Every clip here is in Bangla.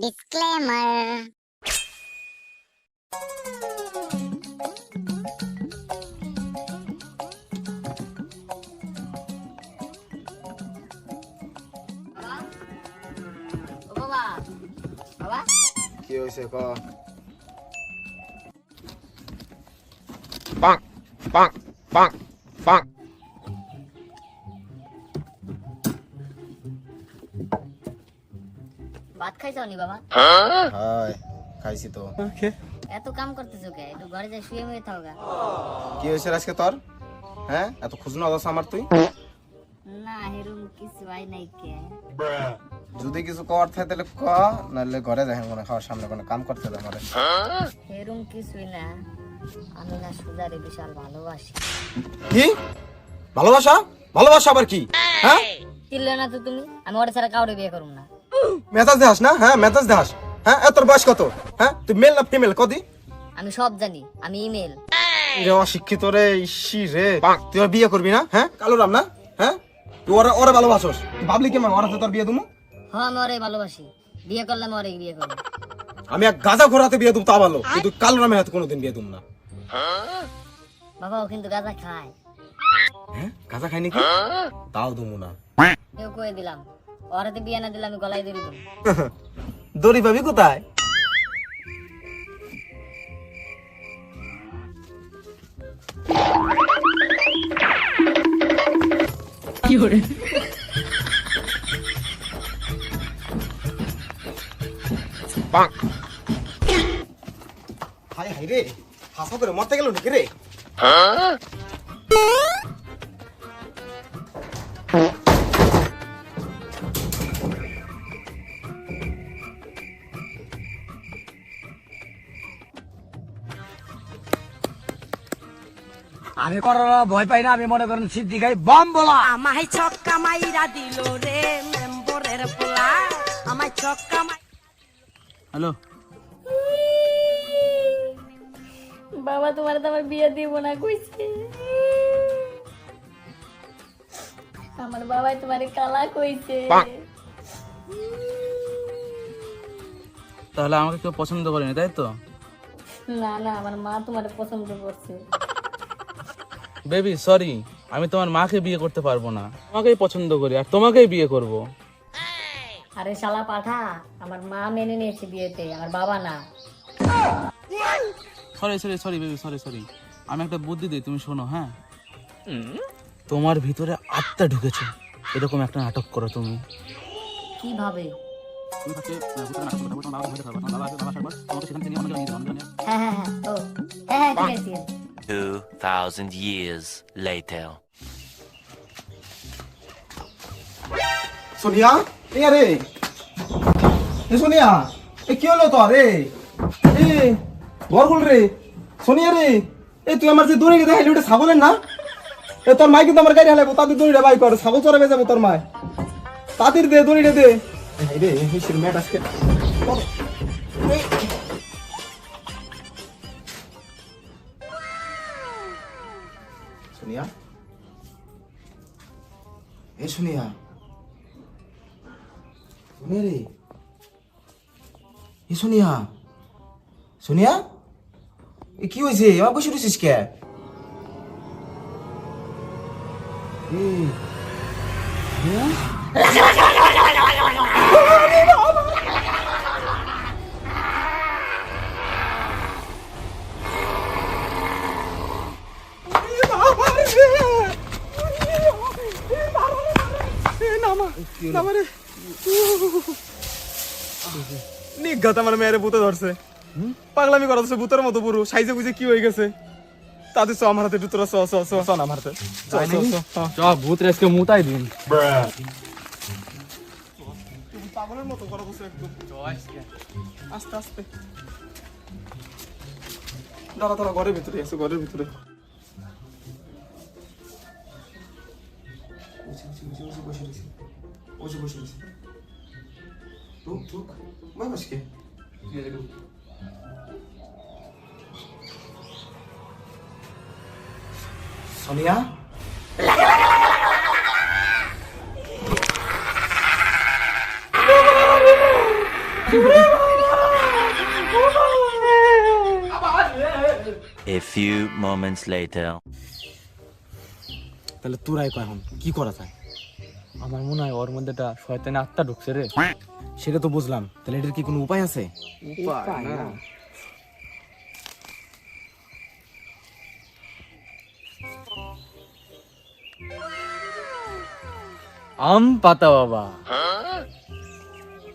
Disclaimer. ও বাবা বাবা কি হয়েছে ক Bonk, bonk, bonk, bonk. ভাত খাইছো নি বাবা? খাইছি তো। এত কাম করতেছো কে? একটু ঘরে যাই শুয়ে মুয়ে থাকো কি হয়েছে আজকে তোর? হ্যাঁ? এত খুঁজনো আদাস আমার তুই? না এরকম কিছু হয় নাই কে। যদি কিছু কর থাকে তাহলে ক নাহলে ঘরে দেখেন মনে খাওয়ার সামনে কোনো কাম করতে দে আমারে। এরকম কিছুই না। আমি না সুজারে বিশাল ভালোবাসি। কি? ভালোবাসা? ভালোবাসা আবার কি? হ্যাঁ? চিল্লে না তো তুমি। আমি ওর ছাড়া কাউরে বিয়ে করব না। মেজাজ দেহাস না? হ্যাঁ মেজাজ দেহাস হ্যাঁ তোর বয়স কত? হ্যাঁ তুই মেল না ফিমেল কদি? আমি সব জানি আমি ইমেল রে অশিক্ষিত রে ইসি রে। তুই বিয়ে করবি না? হ্যাঁ কালো রাম না? হ্যাঁ? তুই ওরা ওরা ভালোবাসোস। ভাবলি কি ওরা তো তোর বিয়ে দুমু? হ্যাঁ আমি ওরে ভালোবাসি। বিয়ে করলে আমি ওরে বিয়ে করব। আমি এক গাজা ঘোরাতে বিয়ে দুম তা ভালো। কিন্তু কালো রামের হাতে কোনোদিন বিয়ে দুম না। বাবা ও কিন্তু গাঁজা খায়। হ্যাঁ গাজা খাই নাকি তাও দুমু না। কেউ কয়ে দিলাম। ওরাতে বিয়ে না দিলে আমি গলায় দড়ি দেবো। দড়ি পাবি কোথায়? Bonk. হাই হাই রে হাসা করে মরতে গেল নাকি রে? আমি করোনা ভয় পাই না আমি মনে করেন সিদ্ধি খাই বম বলা। আমায় ছক্কা মাইরা দিল রে মেম্বরের পোলা। আমায় ছক্কা মাই হ্যালো। বাবা তোমার তো আমার বিয়ে দিব না কইছে। আমার বাবাই তোমারে কালা কইছে। তাহলে আমাকে কেউ পছন্দ করেনি তাই তো? না না আমার মা তোমার পছন্দ করছে। বেবি সরি আমি তোমার মাকে বিয়ে করতে পারব না। তোমাকেই পছন্দ করি আর তোমাকেই বিয়ে করব। আরে শালা পাঠা আমার মা মেনে নিয়েছে বিয়েতে আমার বাবা না। Sorry sorry sorry baby sorry sorry আমি একটা বুদ্ধি দিই তুমি শোনো হ্যাঁ? তোমার ভিতরে আত্মা ঢুকেছে এরকম একটা নাটক করো তুমি। কীভাবে? হ্যাঁ হ্যাঁ হ্যাঁ ও। হ্যাঁ হ্যাঁ ঠিক আছে। 2,000 years later. সোনিয়া এ রে এ সোনিয়া এ কি হলো তো রে এ ঘর খুল রে। সোনিয়া রে এ তুই আমার যে দূরে গেছে হাইলি ওটা ছাগলের না? এ তোর মাই কিন্তু আমার গাড়ি হালাবো তাদের দড়িটা বাই কর ছাগল চড়াবে যাবে তোর মায়। তাদের দে দড়িটা দে। রে ম্যাট আজকে এ শুনিয়া। সোনিয়া রে। এ সোনিয়া শুনিয়া? এ কি হয়েছে আমার বসে রয়েছিস কে? নিঘাত আমার মেয়ের ভূতে ধরছে। পাগলামি করা ভূতের মতো পুরো সাইজে বুঝে কি হয়ে গেছে? তাদের চ আমার হাতে একটু তোরা চ চ চ। চ না আমার হাতে। চ ভূত রেসকে মুতাই দিন। পাগলের মতো করা বসে একদম। আস্তে আস্তে। দাঁড়া দাঁড়া ঘরের ভিতরে আছে ঘরের ভিতরে। বসে বসে রয়েছে ঢুক ঢুক মই বসকে Sonia A few moments later. তাহলে তোরাই কয় এখন? কি করা যায়? আমার মনে হয় ওর মধ্যে একটা শয়তানি আত্মা ঢুকছে রে। সেটা তো বুঝলাম। তাহলে এটার কি কোনো উপায় আছে? আম পাতা বাবা।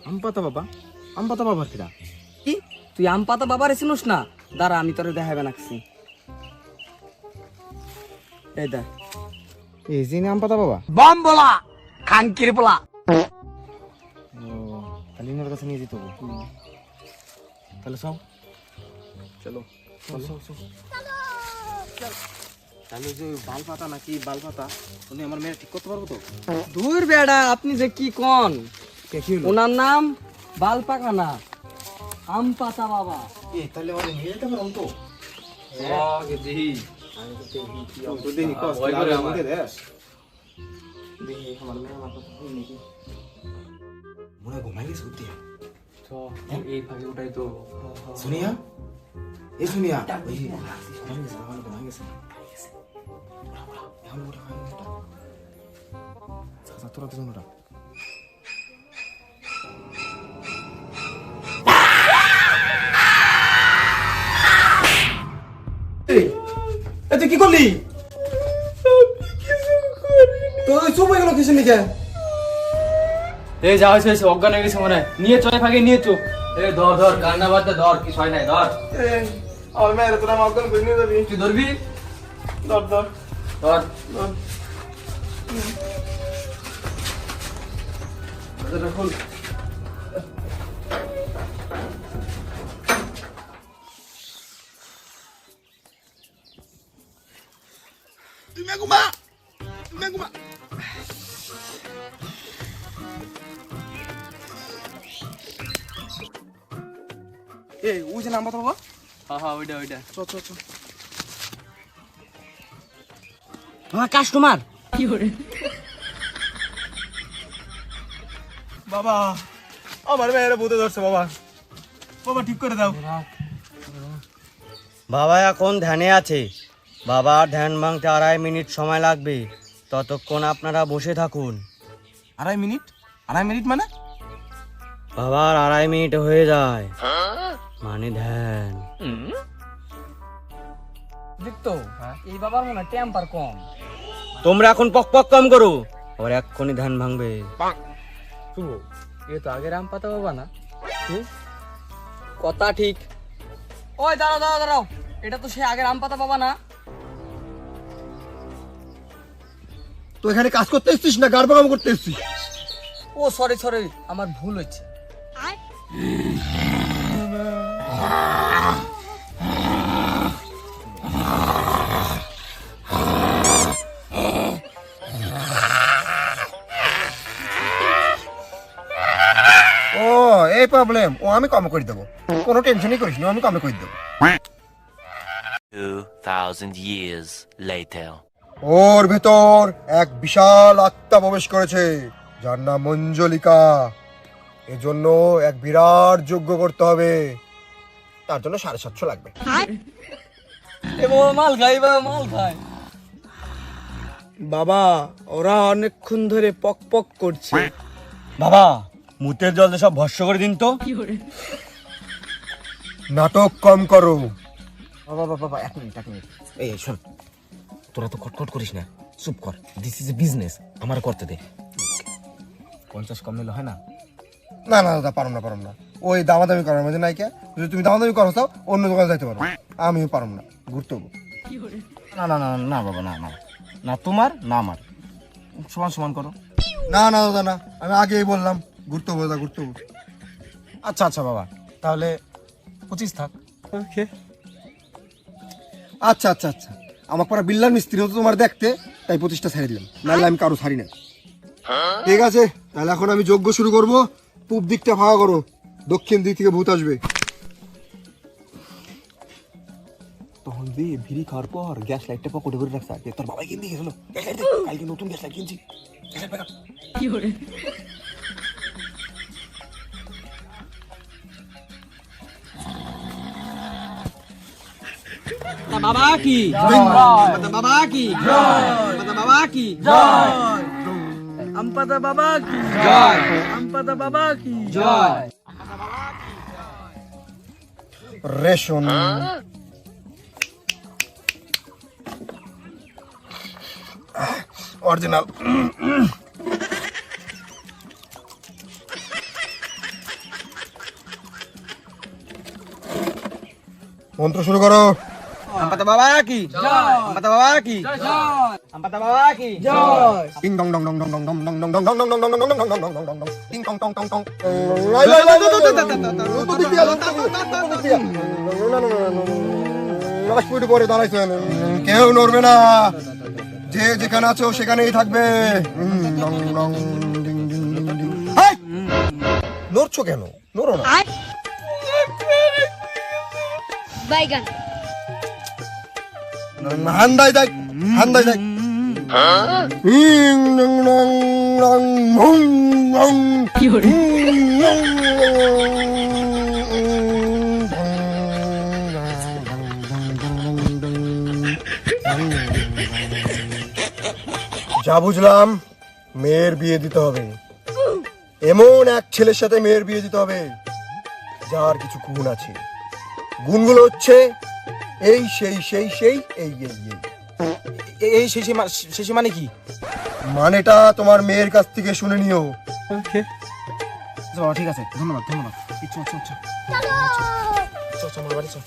আম পাতা বাবা? আম পাতা বাবার কিরা কি? তুই আম পাতা বাবার চিনুস না? দাঁড়া আমি তোরে দেখাবে নাকছি। এই দেখ। এই যে আম পাতা বাবা। বম বলা! খাঙ্কির বলা ও তাহলে ইনার কাছে নিয়ে যেতে হবে। তাহলে সব? চলো। তাহলে যে বাল পাতা নাকি বাল পাতা উনি আমার মেয়ে ঠিক করতে পারব তো? দূর বেড়া আপনি যে কি কন? কে কি হলো? ওনার নাম বালপাখানা আম পাতা বাবা। এ তাহলে ওরে নিয়ে যেতে পারব তো? দেখি। তো দেখি কস ভয় করে আমার। আমাকে দেশ দেখি মনে ঘুমাই গেছে উঠতে এই ফাঁকে ওটাই তো সোনিয়া এ সোনিয়া ওই ঘুমাই গেছে আমার ঘুমাই গেছে। ওরা, ওরা, এখন ওরা, এখন ওরা। যা, যা, তোরা দুজন ওরা। তুই কি করলি? হয়ে কিসের নিচে এই যা হয়েছে হয়েছে, অজ্ঞান হয়ে গেছে মনে নিয়ে চলে ফাঁকে নিয়ে চুপ এ ধর ধর কান্না বাদ ধর কি ছয় নাই ধর। আমার মেয়ের তোরা অজ্ঞান করে নিয়ে যাবি। তুই ধরবি? ধর ধর। ধর। এই ওই যে নাম্বার বাবা হ্যাঁ হ্যাঁ ওইটা ওইটা। চ চ চ। হ্যাঁ কাস্টমার বাবা আমার মেয়ের ভূতে ধরছে বাবা। বাবা ঠিক করে দাও। বাবা এখন ধ্যানে আছে। বাবার ধ্যান ভাঙতে আড়াই মিনিট সময় লাগবে। ততক্ষণ আপনারা বসে থাকুন। আড়াই মিনিট? আড়াই মিনিট মানে? বাবার আড়াই মিনিট হয়ে যায়। মানে ধ্যান। দেখতো এই বাবার মনে হয় টেম্পার কম। তোমরা এখন পক পক কম করো আবার এক্ষুনি ধ্যান ভাঙবে। শুভ এ তো আগের আম পাতা বাবা না। কথা ঠিক। ওই দাঁড়াও দাঁড়াও দাঁড়াও। এটা তো সে আগের আম পাতা বাবা না। তো এখানে কাজ করতে এসছিস না গাড় বাগাম করতে এসছিস? ও সরি সরি আমার ভুল হচ্ছে ও এই প্রবলেম ও আমি কম করে দেবো। কোনো টেনশনই করিস না আমি কমে করে দেবো। 2,000 years later. ওর ভেতর এক বিশাল আত্মা প্রবেশ করেছে যার নাম মঞ্জলিকা। এজন্য এক বিরাট যজ্ঞ করতে হবে। তার জন্য সাড়ে সাতশো লাগবে। বাবা মাল খাই বাবা মাল খাই। বাবা ওরা অনেকক্ষণ ধরে পক পক করছে। বাবা মুতের জল সব ভস্য করে দিন তো। নাটক কম করো। বাবা বাবা এক মিনিট এক মিনিট। এই এই, শোন। তোরা তো খটখট করিস না। চুপ কর। দিস ইজ এ বিজনেস আমার করতে দে। পঞ্চাশ কম নিলে হয় না? না না দাদা পারম না পারম না। ওই দামাদামি করার মধ্যে নাইকে যদি তুমি দামাদামি করো তাও অন্য দোকানে যাইতে পারো। আমিও পারম না ঘুরতে হব। না না না না বাবা না না। না তোমার না আমার। সমান সমান করো। না না দাদা না। আমি আগেই বললাম ঘুরতে হব দাদা ঘুরতে হব। আচ্ছা আচ্ছা বাবা। তাহলে পঁচিশ থাক। আচ্ছা আচ্ছা আচ্ছা। আমার পাড়া বিল্লার মিস্ত্রি হতো তোমার দেখতে তাই প্রতিষ্ঠা ছেড়ে দিলাম। নাহলে আমি কারও ছাড়ি না। ঠিক আছে তাহলে এখন আমি যজ্ঞ শুরু করব। পূব দিকটা ফাঁকা করো। দক্ষিণ দিক থেকে ভূত আসবে তখন দিয়ে ভিড়ি খাওয়ার পর গ্যাস লাইটটা পকেটে করে রাখছে আগে তোর বাবা কিনতে গেছিল কালকে নতুন গ্যাস লাইট কিনছি কি করে বাবা কি বাবা কি বাবা কি জয় আমপাদা বাবা কি জয় আমপাদা বাবা কি জয় রেশন। অরিজিনাল। মন্ত্র শুরু করো। আমপাতা বাবা কি জয় আমপাতা বাবা কি জয় আমপাতা বাবা কি জয় Ding dong dong dong dong dong dong dong dong dong dong dong dong dong dong dong dong dong dong dong Ding dong dong dong dong লাই লাই লাই লাই ওদিক দিয়া ওদিক দিয়া লাশ পুইটে পরে দাঁড়াইছেন কেউ নড়বে না যে যেখানে আছো সেখানেই থাকবে ডং ডং ডিং ডিং ডিং ডিং হাই! নড়ছো কেন নড়ো না বাইগান হান্দাই দেখ হান্দাই দেখ যা বুঝলাম, মেয়ের বিয়ে দিতে হবে। এমন এক ছেলের সাথে মেয়ের বিয়ে দিতে হবে, যার কিছু গুণ আছে। গুণগুলো হচ্ছে এই সেই সেই সেই এই এই এই। এই সেই সেই মানে কি? মানেটা তোমার মেয়ের কাছ থেকে শুনে নিও। ওকে। ঠিক আছে। ধন্যবাদ ধন্যবাদ। ইচ্ছা আচ্ছা আচ্ছা চল চল আমার বাড়ি চল।